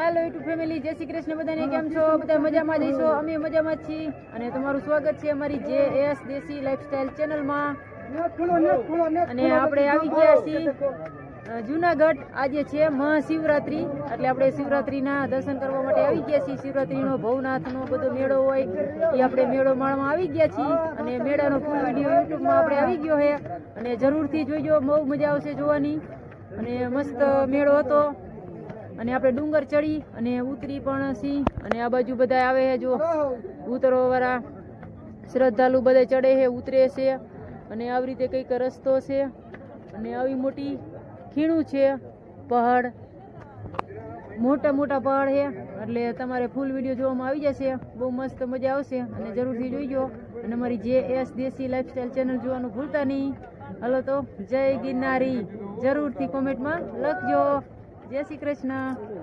હાલો YouTube family જય શ્રી કૃષ્ણ. બધાને કેમ છો? બધા મજામાં જઈશો અમે મજામાં છીએ. અને તમારું સ્વાગત છે અમારી જે એસ દેશી લાઈફસ્ટાઈલ ચેનલમાં અને આપણે આવી ગયા છીએ જુનાગઢ. આજે છે મહાશિવરાત્રી. એટલે આપણે શિવરાત્રીના દર્શન કરવા માટે આવી ગયા છીએ. શિવરાત્રીનો ભવનાથનો બધો મેળો હોય, એ આપણે મેળો માણવા આવી ગયા છીએ. અને મેળાનો ફૂલ વીડિયો યુટ્યુબમાં આપણે આવી ગયો છે. અને જરૂરથી જોઈજો બહુ મજા આવશે જોવાની. અને મસ્ત મેળો હતો. અને આપણે ડુંગર ચડી અને ઉતરી પણ સી અને આ બાજુ બધા આવે છે જો ઉતરવા વાળા શ્રદ્ધાળુ બધા ચડે છે ઉતરે છે. અને આવી રીતે કંઈક રસ્તો છે. અને આવી મોટી ખીણું છે. પહાડ. મોટા મોટા પહાડ છે એટલે તમારે ફૂલ વીડિયો જોવામાં આવી જશે. બહુ મસ્ત મજા આવશે. અને જરૂરથી જોઈજો. અને અમારી જે એસ દેશી લાઈફસ્ટાઈલ ચેનલ જોવાનું ભૂલતા નહીં. હલો તો જય ગિરનારી. જરૂરથી કોમેન્ટમાં લખજો. જય શ્રી કૃષ્ણ.